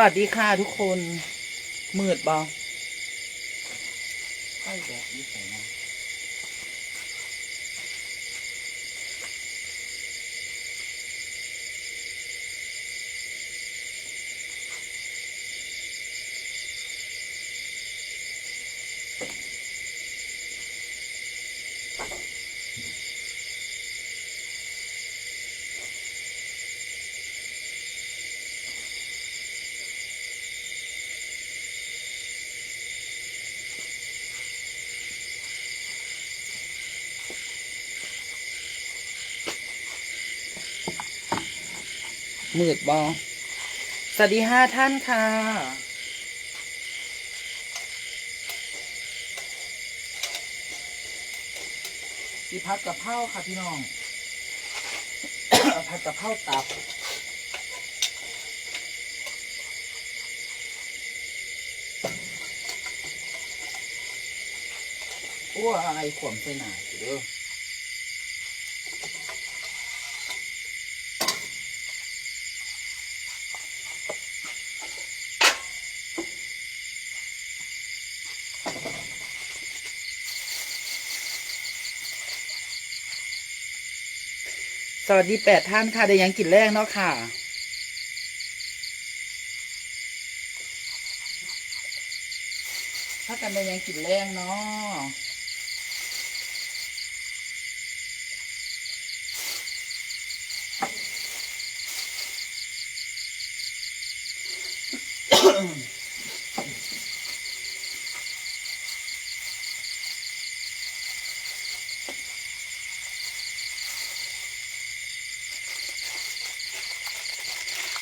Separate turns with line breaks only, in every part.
วัสดีค่ะทุกคน มืดบอใช่แบบนี้ใส่ มืดบอสวัสดีห้าท่านค่ะสีพัดกับเพราค่ะพี่น้องผัดกับเพราตับโอ้อะไรขวมใส่หนาเด้อ สวัสดีแปดท่านค่ะได้ยังกินแรกเนาะค่ะ ถ้ากันได้ยังกินแรงเนาะ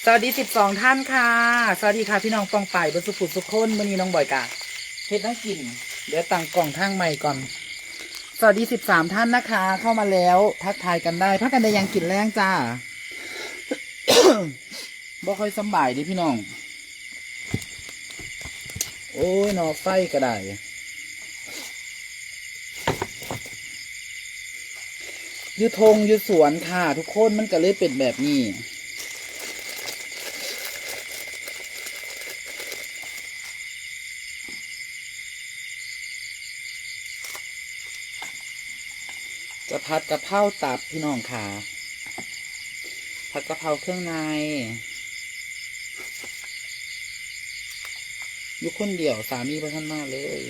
สวัสดีสิบสองท่านค่ะ สวัสดีค่ะพี่น้องฟองไปบนสุขุสุขคนมื่อนี้น้องบ่อยกะเฮ็ดน่ากิน เดี๋ยวตั้งกล่องทางใหม่ก่อน สวัสดีสิบสามท่านนะคะ เข้ามาแล้วทักทายกันได้พักกันได้ยังกินแรงจ้าบ่ค่อยสบายดิพี่น้อง โอ้ยนอไฟก็ได้อยูทงอยูสวนค่ะ ทุกคนมันก็เลยเป็นแบบนี้ ผัดกะเพราตับพี่น้องค่ะผัดกะเพราเครื่องในอยู่คนเดียวสามีพระท่านมาเลย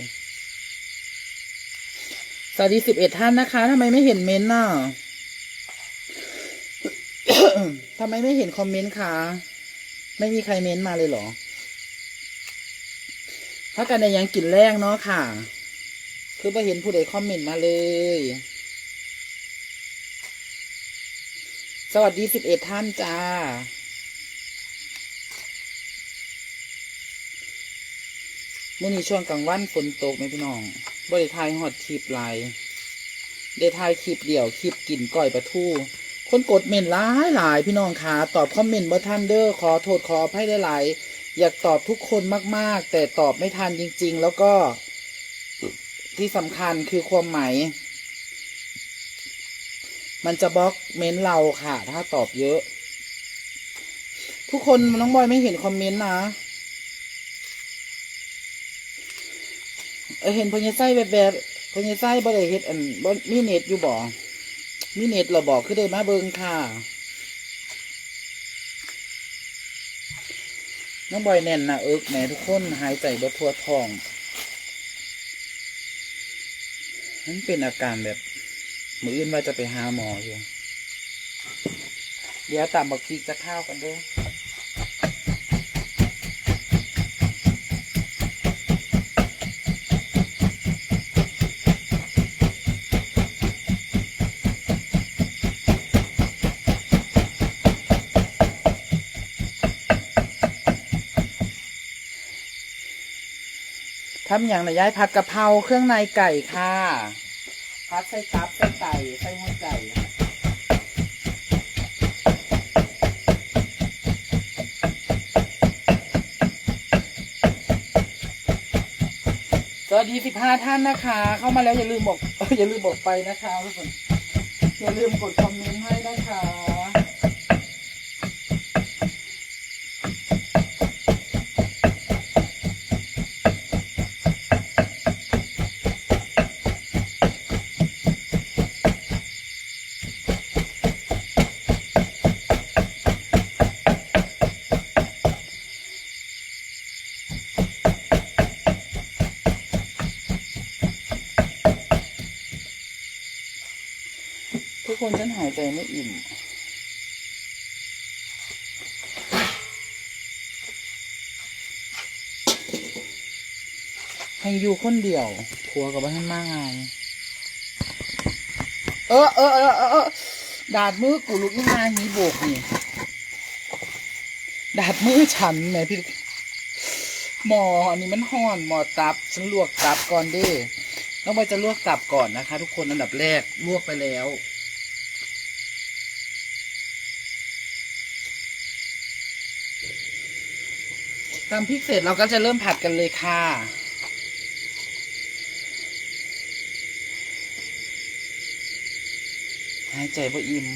สวัสดีสิบเอ็ดท่านนะคะทำไมไม่เห็นเม้นต์น่ะทำไมไม่เห็นคอมเมนต์คะไม่มีใครเม้นต์มาเลยเหรอถ้ากันในยังกินแรงเนาะค่ะ คือไปเห็นผู้ใดคอมเมนต์มาเลย สวัสดีสิบเอ็ดท่านจ้า เมื่อนี้ช่วงกลางวันฝนตกไหมพี่น้องบริทายฮอตคลิปไลน์ได้ทายคลิปเดี่ยวคลิปกินก้อยปลาทูคนกดเมนหลายหลายพี่น้องขาตอบคอมเมนต์บ่ทันเด้อขอโทษขออภัยได้หลายๆอยากตอบทุกคนมาก ๆ แต่ตอบไม่ทันจริง ๆ แล้วก็ที่สำคัญคือความหมาย มันจะบล็อกเมนต์เราค่ะ ถ้าตอบเยอะ ทุกคนน้องบอยไม่เห็นคอมเมนต์นะเออเห็นพญาไส้แบบแบบพญาไส้บ่ได้เฮ็ดอันบ่มีเน็ตอยู่บ่มีเน็ตเราบอกคือได้มาเบิงค่ะน้องบอยแน่นนะเอิกแหมทุกคนหายใจบ่ทั่วท้องมันเป็นอาการแบบ มืออื่นว่าจะไปหาหมออยู่ เดี๋ยวตามบักพริกจะข้าวกันเด้อทำอย่างไรย้ายผัดกะเพราเครื่องในไก่ค่ะ พัดใส่ตับใส่ไตใส่หัวใจสวัสดีสิบห้าท่านนะคะ เข้ามาแล้วอย่าลืมบอกอย่าลืมบอกไปนะคะทุกคนอย่าลืมกดคอมเมนต์ให้นะคะันหายใจไม่อิ่ม ให้อยู่คนเดียวผัวกับบ้านมากไงเออเออเออเออเออดาดมือกูลุกขึ้นมาหีโบกนี่ ดาดมือฉันแหม่พี่หมออันนี้มันห่อนหมอตับ ฉันลวกตับก่อนด้ต้องไปจะลวกตับก่อนนะคะ ทุกคนอันดับแรกลวกไปแล้ว ตำพริกเสร็จเราก็จะเริ่มผัดกันเลยค่ะ หายใจบ่อิ่ม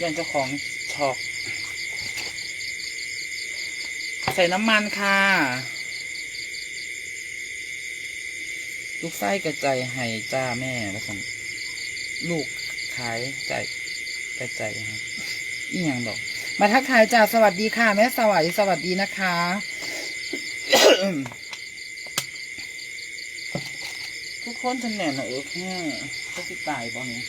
ยันเจ้าของช็อกใส่น้ำมันค่ะลูกไส้กระจายให้จ้าแม่แล้วกันลูกขายใจ กระจายครับอีหยังดอก มาทักทายจ้าสวัสดีค่ะ แม่สวัสดีสวัสดีนะคะ ทุกคนฉันแน่นอะเออแค่ก็สิตายบ้างเนี่ย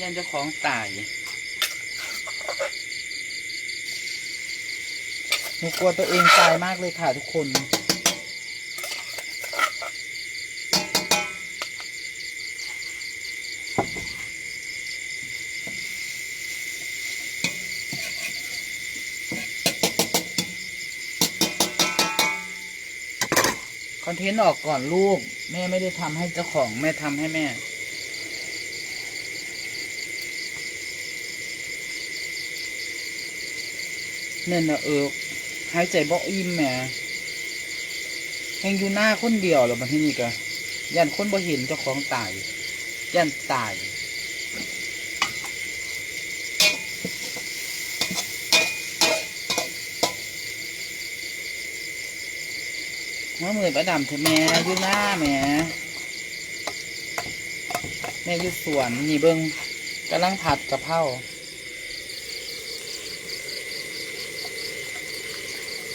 ยันจ้าของตายหนูกลัวตัวเองตายมากเลยค่ะทุกคน พ้นเทนออกก่อนลูก แม่ไม่ได้ทำให้เจ้าของ แม่ทำให้แม่ เนี่ยนะเออหายใจบ่อิ่มแหม่แหงอยู่หน้าคนเดียวหรอมาที่นี่กะยันคนบ่เห็นเจ้าของตายยันตาย ว่ามือประดำเถอะแม่อยู่หน้าแม่แม่อยู่สวนนี่เบิ้งกำลังผัดกะเพรา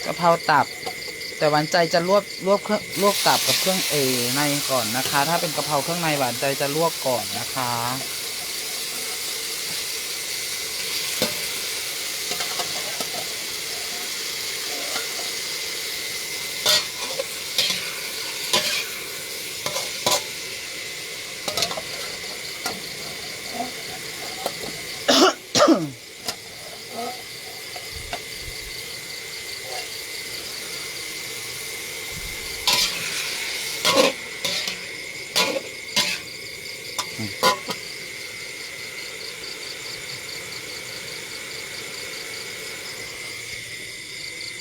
กะเพราตับ แต่หวานใจจะลวกลวกเครื่องลวกตับกับเครื่องเอในก่อนนะคะ ถ้าเป็นกะเพราเครื่องในหวานใจจะลวกก่อนนะคะ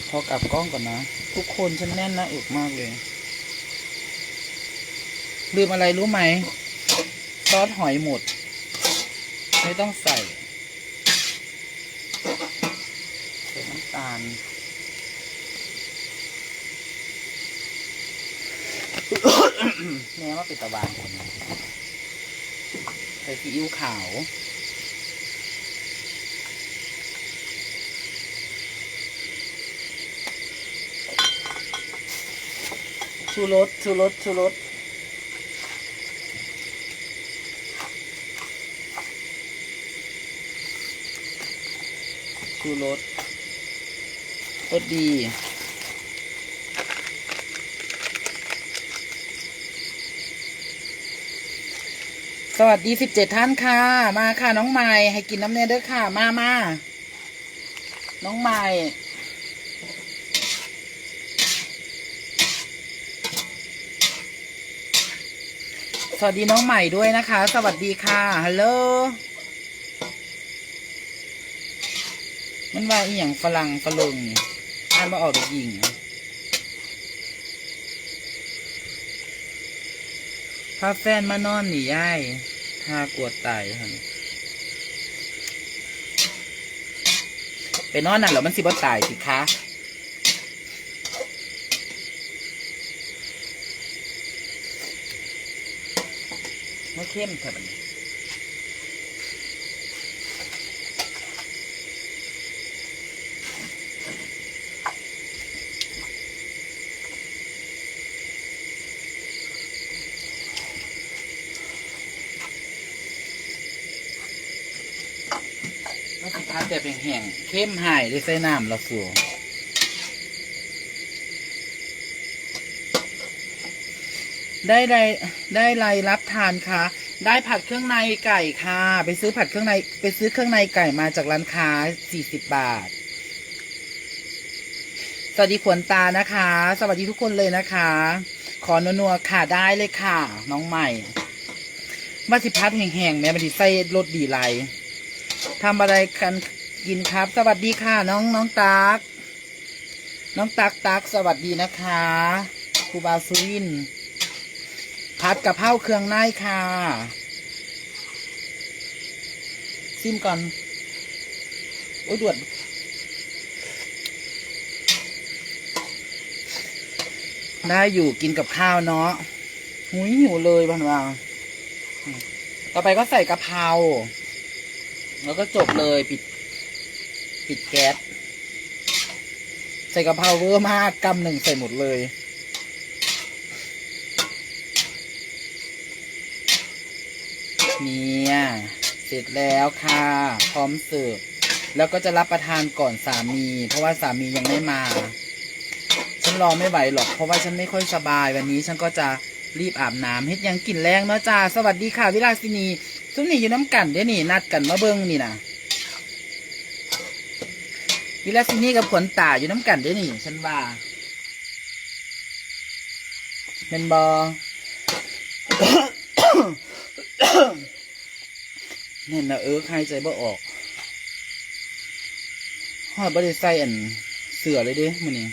พอกลับกล้องก่อนนะ ทุกคนฉันแน่นหน้าอกมากเลย ลืมอะไรรู้ไหม ซอสหอยหมด ไม่ต้องใส่ใส่น้ำตาลแม่ว่าเป็นตะวันคนนี้ ส่ซีอิ๊วขาว ชูรสชูรสชูรสชูรสรสดี สวัสดีสิบเจ็ดท่านค่ะ มาค่ะน้องใหม่ให้กินน้ำเนยเด้อค่ะ มามาน้องใหม่สวัสดีน้องใหม่ด้วยนะคะ สวัสดีค่ะฮัลโหลมันว่าอีหยังฝรั่งฝรั่งอ่านมาออกเด็กหญิงพาแฟนมานอนหนีย่าย ห้ากลัวตายฮะไปนอนนั่นเหรอมันสิบ่ตายสิคะไม่เข้มเถอะบัดนี้ แล้วสิพัดแบบแห้งๆเข้มหายได้ใส่น้ำและสูได้ได้ได้ไรรับทานคะได้ผัดเครื่องในไก่ค่ะ ไปซื้อผัดเครื่องในไปซื้อเครื่องในไก่มาจากร้านค้าสี่สิบบาท สวัสดีขวนตานะคะ สวัสดีทุกคนเลยนะคะ ขอนัวๆค่ะได้เลยค่ะ น้องใหม่มาสิพัดแห้งๆแม่มันดิใส่รสดีไรทำอะไรกัน กินครับ สวัสดีค่ะ น้องน้องตักน้องตักตักสวัสดีนะคะครูบาสุรินผัดกะเพราเครื่องในค่ะซิมก่อน โอ้ยด่วนได้อยู่กินกับข้าวเนาะหุยหิวเลยพันว่าต่อไปก็ใส่กะเพราแล้วก็จบเลยปิด ปิดแก๊ส ใส่กะเพราเวอร์มากกำหนึ่งใส่หมดเลย เนี่ย เสร็จแล้วค่ะ พร้อมเสิร์ฟแล้วก็จะรับประทานก่อนสามี เพราะว่าสามียังไม่มา ฉันรอไม่ไหวหรอก เพราะว่าฉันไม่ค่อยสบายวันนี้ฉันก็จะรีบอาบน้ำเฮ็ดยังกลิ่นแรงเนาะจ้า สวัสดีค่ะ วิลาสินี ซุ้มนี่อยู่น้ำกันเด้อนี่ นัดกันมาเบิ้งนี่นะ วิลาสินี่กับขนตาอยู่น้ำกันเด้นี่ฉันว่าเป็นบอเนี่ยนะเออใครใจบ่ออกหอดบริใส่อันเสือเลยเด้มื่อนี้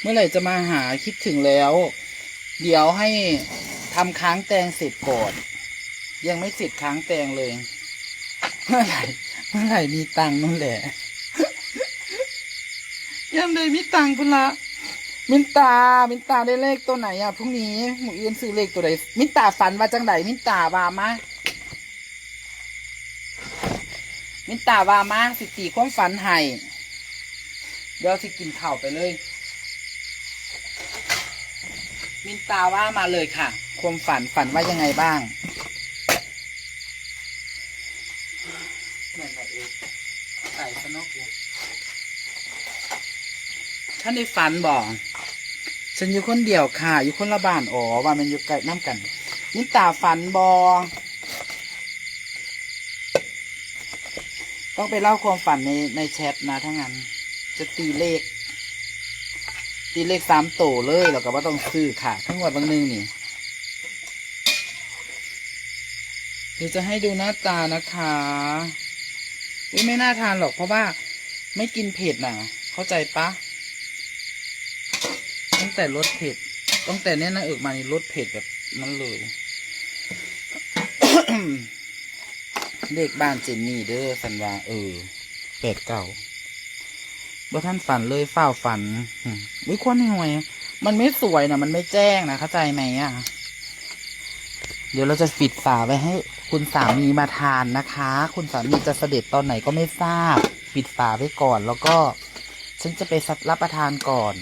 เมื่อไหร่จะมาหาคิดถึงแล้ว เดี๋ยวให้ทำค้างแตงเสร็จก่อนยังไม่เสร็จค้างแตงเลย เมื่อไหร่ เมื่อไหร่มีตังนั่นแหละ ยังเลยมีตังค์พุ่นละมินตา มินตาได้เลขตัวไหนอะพรุ่งนี้หมูอื่นซื้อเลขตัวไหนมินตาฝันว่าจังไหนมินตาว่ามามินตาว่ามาสิตีความฝันให้เดี๋ยวสิกินข้าวไปเลย มินตาว่ามาเลยค่ะ ความฝันฝันว่ายังไงบ้างนั่นแหละเองใส่สนกอยู่ ท่านได้ฝันบอกฉันอยู่คนเดียวค่ะ อยู่คนละบ้านอ๋อว่ามันอยู่ใกล้น้ำกันมินตาฝันบอต้องไปเล่าความฝันในในแชทนะทั้างนั้น จะตีเลข ตีเลขสามโตเลยแล้วก็ว่าต้องซื้อค่ะ ทั้งหมดบางหนึงนี่เดี๋ยวจะให้ดูหน้าตานะคะอุ้ยไม่น่าทานหรอกเพราะว่าไม่กินเผ็ดน่ะเข้าใจปะ ตั้งแต่ลดเผ็ด ตั้งแต่เนี้ยนะเอิกมานี่ลดเผ็ดแบบนั้นเลยเลขบ้านเจนนี่เด้อสันว่าเออแปดเก่าบ่ท่านฝันเลยเฝ้าฝันอืมวิควนห่วย มันไม่สวยนะมันไม่แจ้งนะเข้าใจไหมอะ เดี๋ยวเราจะปิดฝาไว้ให้ คุณสามีมาทานนะคะ คุณสามีจะเสด็จตอนไหนก็ไม่ทราบ ปิดฝาไว้ก่อนแล้วก็ ฉันจะไปรับประทานก่อน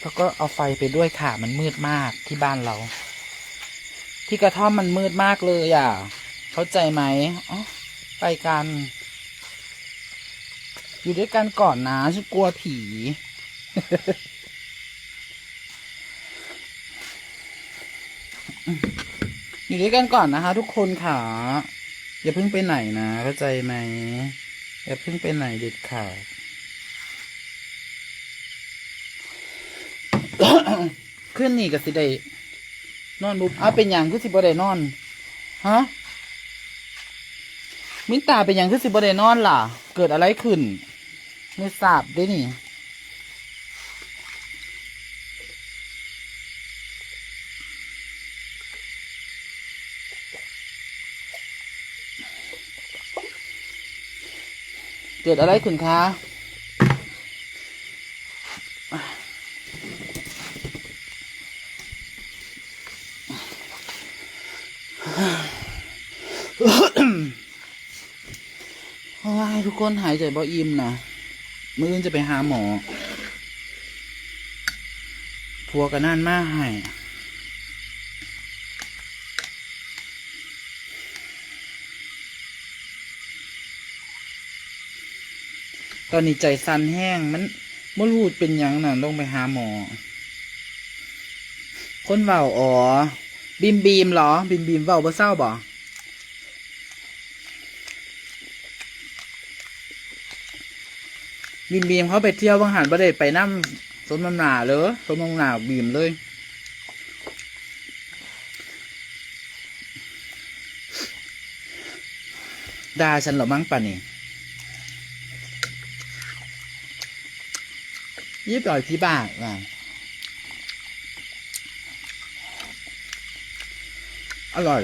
แล้วก็เอาไฟไปด้วยค่ะ มันมืดมากที่บ้านเรา ที่กระท่อมมันมืดมากเลยอะ เข้าใจไหมอ๋อไปกัน อยู่ด้วยกันก่อนนะฉันกลัวผี อยู่ด้วยกันก่อนนะคะ ทุกคนค่ะ อย่าเพิ่งไปไหนนะ เข้าใจไหมอย่าเพิ่งไปไหนเด็ดขาด ขึ้นนี่ก็สิได้นอนบุบอ้าวเป็นอย่างคือสิบ่ได้นอน ฮะ มินตาเป็นอย่างคือสิบ่ได้นอนล่ะ เกิดอะไรขึ้น ไม่ทราบได้นี่เกิดอะไรขึ้นคะ โอ้ยทุก คนหายใจบ่อิ่มนะมื้ออื่นจะไปหาหมอพัวกันนั่นมากให้ตอนนี้ใจสั่นแห้งมันม่รู้เป็นยังน่ะลงไปหาหมอ คนเว้าอ๋อบีมบีมเหรอบีมบีมเว้าบ่เศร้าบ่ บีมบีมเขาไปเที่ยวบางหันบ่ได้ไปน้ำสวนมำหนาเลยสวนมำหนาบีมเลยด่าฉันหรอมั้งป่ะนี่ยี่ปล่อยพี่บ้าว่ะอร่อย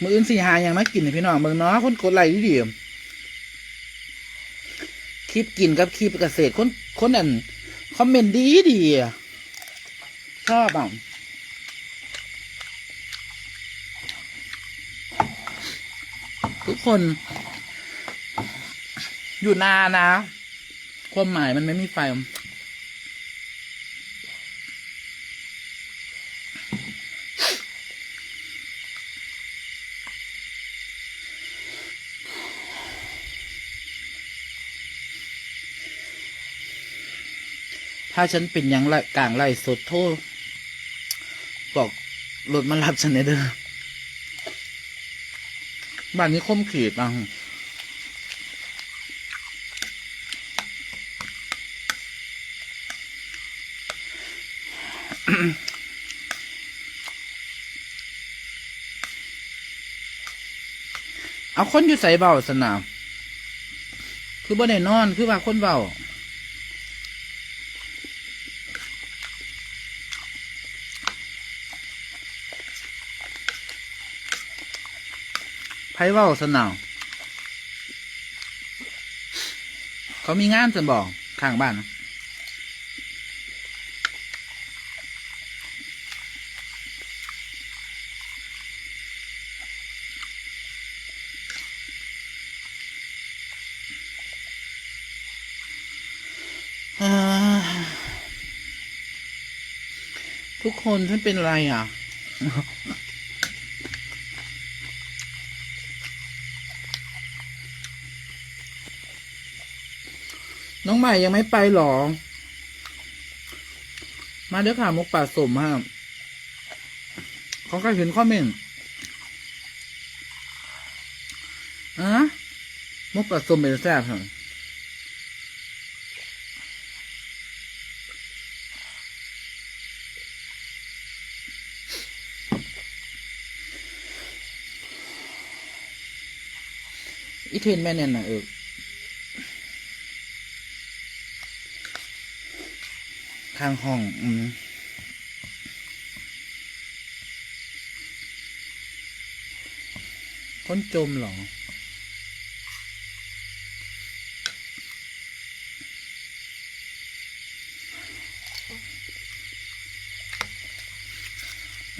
มืออื่นสี่หายังมากินให้พี่น้องเมืองเนาะคนกดไลค์ดีดีคลิปกินกับคลิปเกษตรคนคนอันคอมเมนต์ดีดีชอบอะทุกคน อยู่นานะความหมายมันไม่มีไฟ ถ้าฉันเป็นยังละกลางไล่สดโทษบอกรถมารับฉันในเด้อบ้านนี้คมขีดอะเอาคนอยู่ใส่เบาสนาม คือบ่ได้นอน คือว่าคนเบา ไพ่เว่าสนาวเขามีงานจะบอกข้างบ้านนะทุกคนท่านเป็นอะไรอะ องใหม่ยังไม่ไปหรอ มาเด้อค่ะมุกป่าสมฮะเขาก็เห็นคอมเมนต์อะมุกป่าสมเป็นแซ่บเหรออีเทนแม่เนี่ยนะเออางห้อง อืมคนจมหรอ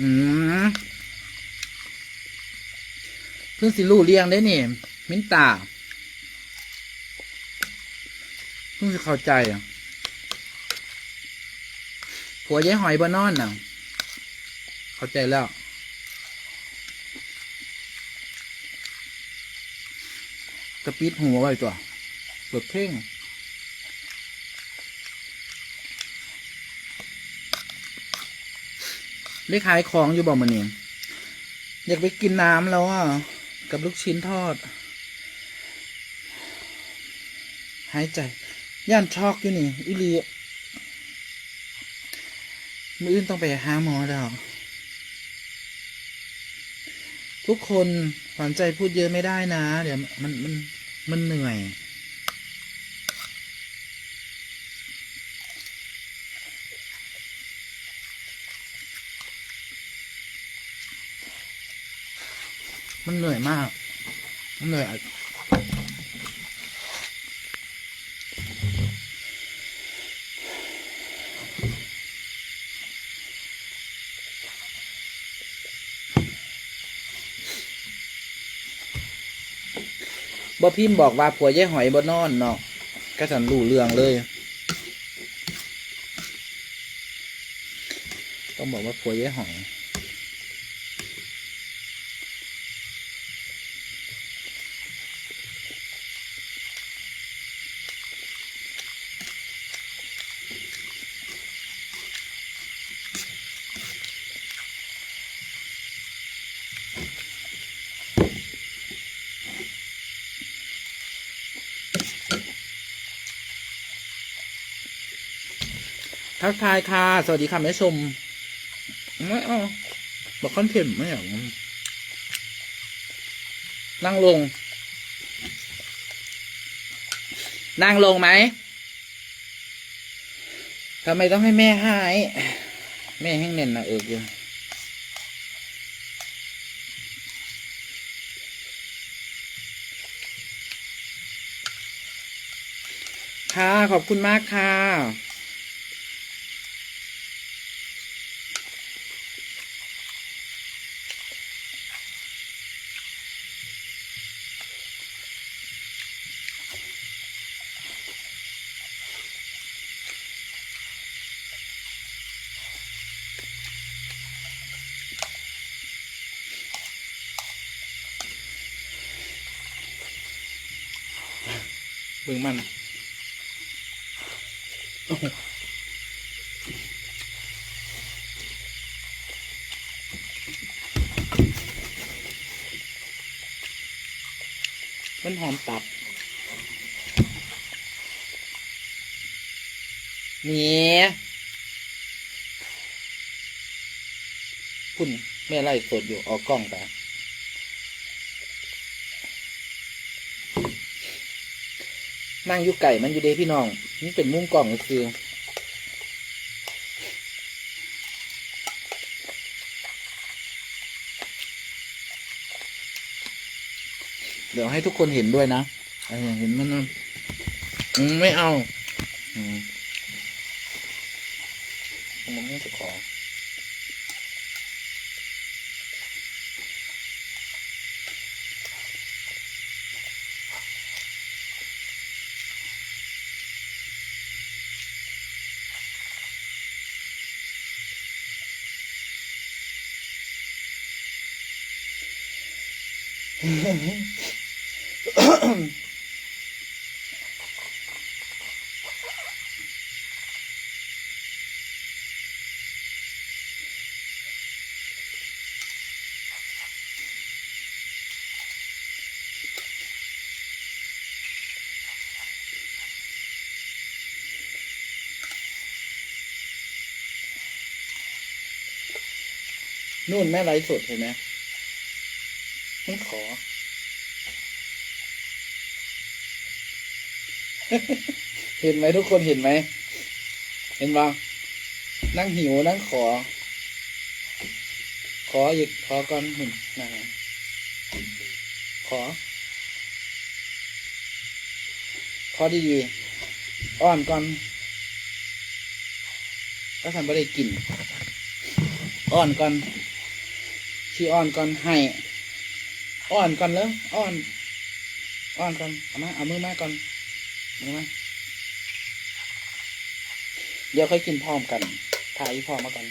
อืมเพิ่งสิรู้เรียงได้นี่ มิ้นตาเพิ่งสิเข้าใจอะ ผัวยายหอยบนอนน่ะ เข้าใจแล้ว กระปิดหัวไว้ตัวเปิดเพลงได้ขายของอยู่บอกมาเนี่ยอยากไปกินน้ำแล้วอะกับลูกชิ้นทอด หายใจ ย่านช็อกอยู่นี่อิลี มืออื่นต้องไปหาหมอแล้ว ทุกคนหวานใจพูดเยอะไม่ได้นะ เดี๋ยวมันมันมันเหนื่อย มันเหนื่อยมาก มันเหนื่อย บ่พิมพ์บอกว่าผัวแย่หอยบ่นอนเนาะก็สันรู้เรื่องเลย ต้องบอกว่าผัวแย่หอย ทักทายค่ะ สวัสดีค่ะแม่ชม ไม่เอาบอกคอนเทนต์ไม่เอานั่งลง นั่งลงไหมทำไมต้องให้แม่หาย แม่แห้งเน่นนะเอิกอยู่ค่ะ ขอบคุณมากค่ะ มันหอมตับ นี่คุณแม่ไล่สดอยู่ออกกล้องไปนั่งอยู่ไก่มันอยู่เดพี่น้อง นี่เป็นมุ้งกล่องก็คือ เดี๋ยวให้ทุกคนเห็นด้วยนะเห็นมันนะอืมไม่เอาอืมมันไม่จะขอ นู่นแม่ไลฟ์สดเห็นไหมไม่ขอ เห็นไหมทุกคนเห็นไหม เห็นบ้างนั่งหิวนั่งขอ ขออีกขอก่อนหนึ่งนะขอ ขอดีๆอ้อนก่อนก็ทำไม่ได้กิน อ้อนก่อนชี้อ้อนก่อนให้อ้อนก่อนแล้วอ้อน อ้อนก่อนเอามาเอามือมาก่อน มือมเดี๋ยวค่อยกินพร้อมกันถ่ายพร้อมมาก่อน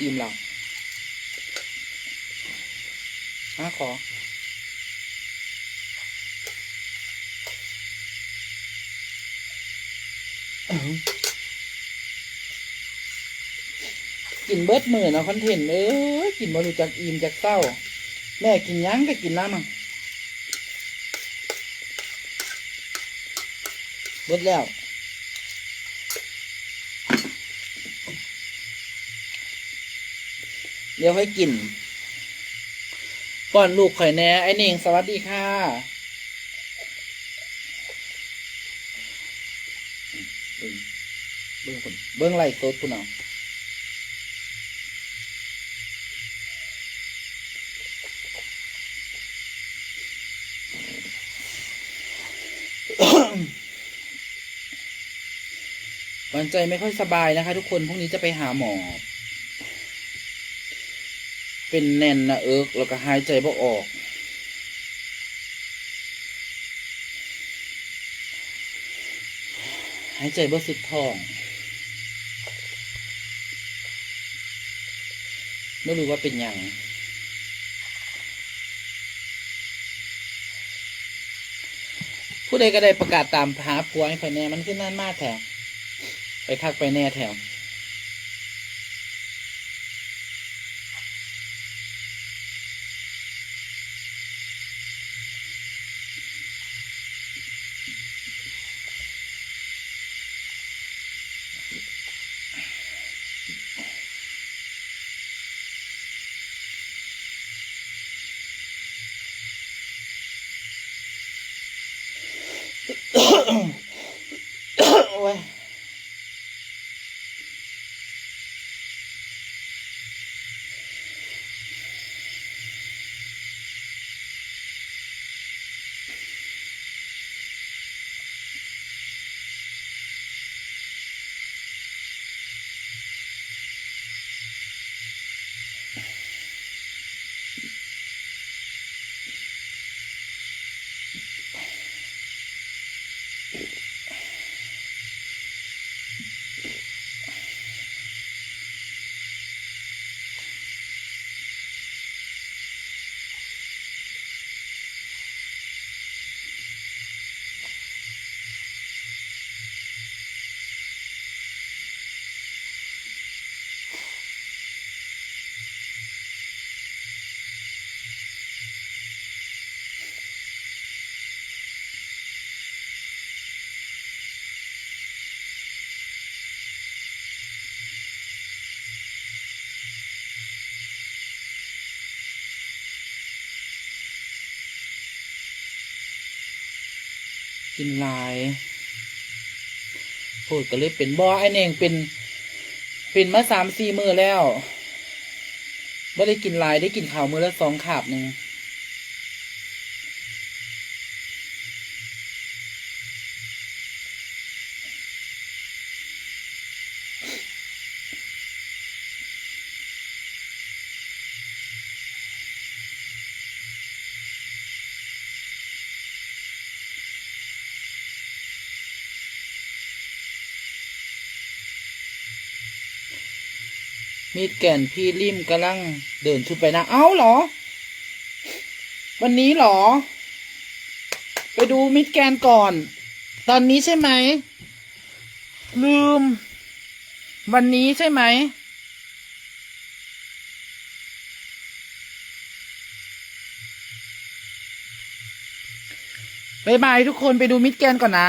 อิ่มแล้วมาขอกินเบิดมือเนาะคอนเทนต์เอ้ยกินบ่รู้จักอิ่มจักเศร้า แม่กินยังก็กินน้ำมั่งเบิดแล้วเดี๋ยวให้กินก่อนลูกข่อยแน่ไอ้เน่งสวัสดีค่ะ เบิ้งเบิ้งคนเบิ้งไล่โต๊ดคุณเอา วันใจไม่ค่อยสบายนะคะ ทุกคนพรุ่งนี้จะไปหาหมอ เป็นแน่นนะเอิกแล้วก็หายใจบ่ออก หายใจบ่สุดท้องไม่รู้ว่าเป็นยังผู้ใดก็ได้ประกาศตามหาผัวให้ข่อยแน่มันขึ้นนั่นมากแถว ไปคักไปแน่แถว โอ้ย กินลายพูดก็เลยเป็นบอไอเน่งเป็น เป็นมาสามสี่มือแล้วไม่ได้กินลายได้กินข่าวมือละสองขาบหนึ่ง มีดแก่นพี่ริมกำลังเดินชุดไปนะ เอ้าเหรอ วันนี้เหรอ ไปดูมิดแกนก่อน ตอนนี้ใช่ไหม ลืม วันนี้ใช่ไหมบายบายทุกคนไปดูมิดแกนก่อนนะ